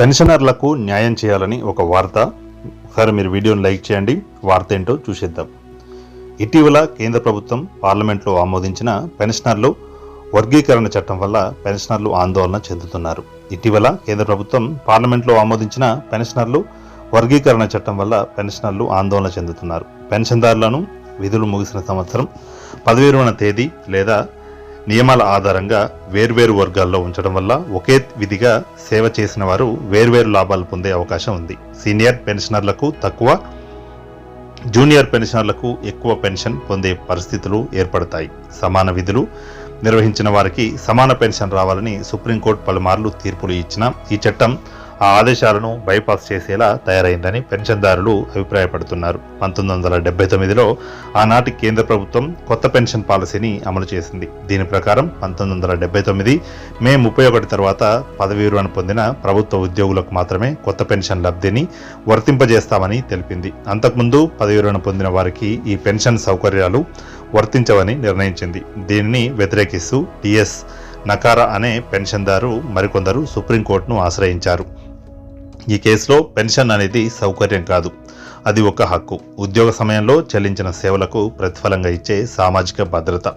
పెన్షనర్లకు న్యాయం చేయాలని ఒక వార్త. ఒకసారి మీరు వీడియోని లైక్ చేయండి. వార్త ఏంటో చూసేద్దాం. ఇటీవల కేంద్ర ప్రభుత్వం పార్లమెంట్లో ఆమోదించిన పెన్షనర్లు వర్గీకరణ చట్టం వల్ల పెన్షనర్లు ఆందోళన చెందుతున్నారు. ఇటీవల కేంద్ర ప్రభుత్వం పార్లమెంట్లో ఆమోదించిన పెన్షనర్లు వర్గీకరణ చట్టం వల్ల పెన్షనర్లు ఆందోళన చెందుతున్నారు. పెన్షన్దారులను విధులు ముగిసిన సంవత్సరం పదవి విరమణ తేదీ లేదా నియమాల ఆధారంగా వేర్వేరు వర్గాల్లో ఉంచడం వల్ల ఒకే విధిగా సేవ చేసిన వారు వేర్వేరు లాభాలు పొందే అవకాశం ఉంది. సీనియర్ పెన్షనర్లకు తక్కువ జూనియర్ పెన్షనర్లకు ఎక్కువ పెన్షన్ పొందే పరిస్థితులు ఏర్పడతాయి. సమాన విధులు నిర్వహించిన వారికి సమాన పెన్షన్ రావాలని సుప్రీంకోర్టు పలుమార్లు తీర్పులు ఇచ్చిన ఈ చట్టం ఆ ఆదేశాలను బైపాస్ చేసేలా తయారైందని పెన్షన్దారులు అభిప్రాయపడుతున్నారు. పంతొమ్మిది వందల డెబ్బై తొమ్మిదిలో ఆనాటి కేంద్ర ప్రభుత్వం కొత్త పెన్షన్ పాలసీని అమలు చేసింది. దీని ప్రకారం పంతొమ్మిది వందల డెబ్బై తొమ్మిది మే ముప్పై ఒకటి తర్వాత పదవీ విరమణ పొందిన ప్రభుత్వ ఉద్యోగులకు మాత్రమే కొత్త పెన్షన్ లబ్ధిని వర్తింపజేస్తామని తెలిపింది. అంతకుముందు పదవీ విరమణ పొందిన వారికి ఈ పెన్షన్ సౌకర్యాలు వర్తించవని నిర్ణయించింది. దీనిని వ్యతిరేకిస్తూ టిఎస్ నకారా అనే పెన్షన్దారు మరికొందరు సుప్రీంకోర్టును ఆశ్రయించారు. ఈ కేసులో పెన్షన్ అనేది సౌకర్యం కాదు. అది ఒక హక్కు. ఉద్యోగ సమయంలో చెల్లించిన సేవలకు ప్రతిఫలంగా ఇచ్చే సామాజిక భద్రత.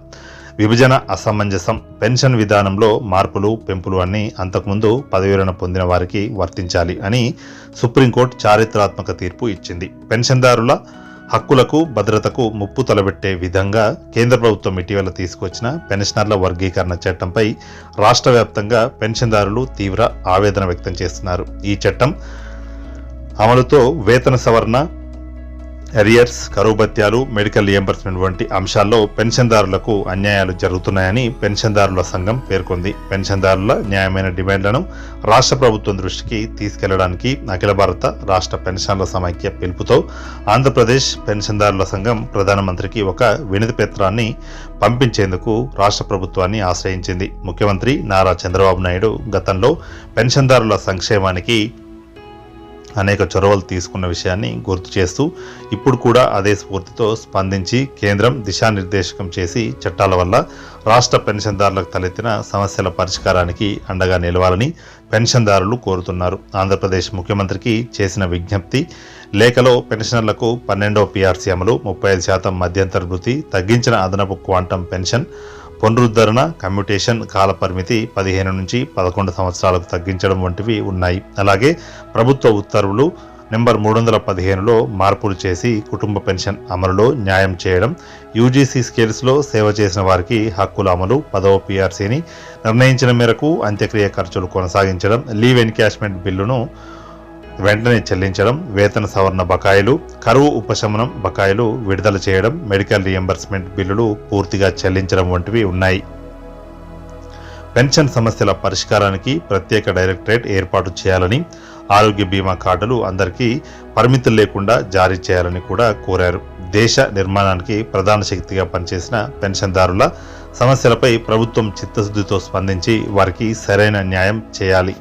విభజన అసమంజసం పెన్షన్ విధానంలో మార్పులు పెంపులు అన్ని అంతకుముందు పదవీరణ పొందిన వారికి వర్తించాలి అని సుప్రీంకోర్టు చారిత్రాత్మక తీర్పు ఇచ్చింది. పెన్షన్దారుల హక్కులకు భద్రతకు ముప్పు తలబెట్టే విధంగా కేంద్ర ప్రభుత్వం ఇటీవల తీసుకొచ్చిన పెన్షనర్ల వర్గీకరణ చట్టంపై రాష్ట్ర వ్యాప్తంగా పెన్షన్దారులు తీవ్ర ఆవేదన వ్యక్తం చేస్తున్నారు. ఈ చట్టం అమలుతో వేతన సవరణ ఎరియర్స్ కరువుభత్యాలు మెడికల్ రియంబర్స్మెంట్ వంటి అంశాల్లో పెన్షన్దారులకు అన్యాయాలు జరుగుతున్నాయని పెన్షన్దారుల సంఘం పేర్కొంది. పెన్షన్దారుల న్యాయమైన డిమాండ్లను రాష్ట్ర ప్రభుత్వం దృష్టికి తీసుకెళ్ళడానికి అఖిల భారత రాష్ట్ర పెన్షన్ల సమైక్య పిలుపుతో ఆంధ్రప్రదేశ్ పెన్షన్దారుల సంఘం ప్రధానమంత్రికి ఒక వినతి పత్రాన్ని పంపించేందుకు రాష్ట్ర ప్రభుత్వాన్ని ఆశ్రయించింది. ముఖ్యమంత్రి నారా చంద్రబాబు నాయుడు గతంలో పెన్షన్దారుల సంక్షేమానికి అనేక చొరవలు తీసుకున్న విషయాన్ని గుర్తు చేస్తూ ఇప్పుడు కూడా అదే స్ఫూర్తితో స్పందించి కేంద్రం దిశానిర్దేశకం చేసి చట్టాల వల్ల రాష్ట్ర పెన్షన్దారులకు తలెత్తిన సమస్యల పరిష్కారానికి అండగా నిలవాలని పెన్షన్దారులు కోరుతున్నారు. ఆంధ్రప్రదేశ్ ముఖ్యమంత్రికి చేసిన విజ్ఞప్తి లేఖలో పెన్షనర్లకు పన్నెండో పీఆర్సీ అమలు ముప్పై ఐదు శాతం మధ్యంతర వృత్తి తగ్గించిన అదనపు క్వాంటం పెన్షన్ పునరుద్ధరణ కమ్యూటేషన్ కాల పరిమితి పదిహేను నుంచి పదకొండు సంవత్సరాలకు తగ్గించడం వంటివి ఉన్నాయి. అలాగే ప్రభుత్వ ఉత్తర్వులు నెంబర్ మూడు వందల పదిహేనులో మార్పులు చేసి కుటుంబ పెన్షన్ అమలులో న్యాయం చేయడం యూజీసీ స్కేల్స్లో సేవ చేసిన వారికి హక్కుల అమలు పదవ పీఆర్సీని నిర్ణయించిన మేరకు అంత్యక్రియ ఖర్చులు కొనసాగించడం లీవ్ ఎన్కాష్మెంట్ బిల్లును వెంటనే చెల్లించడం వేతన సవరణ బకాయిలు కరువు ఉపశమనం బకాయిలు విడుదల చేయడం మెడికల్ రియంబర్స్మెంట్ బిల్లులు పూర్తిగా చెల్లించడం వంటివి ఉన్నాయి. పెన్షన్ సమస్యల పరిష్కారానికి ప్రత్యేక డైరెక్టరేట్ ఏర్పాటు చేయాలని ఆరోగ్య బీమా కార్డులు అందరికీ పరిమితులు లేకుండా జారీ చేయాలని కూడా కోరారు. దేశ నిర్మాణానికి ప్రధాన శక్తిగా పనిచేసిన పెన్షన్దారుల సమస్యలపై ప్రభుత్వం చిత్తశుద్ధితో స్పందించి వారికి సరైన న్యాయం చేయాలి.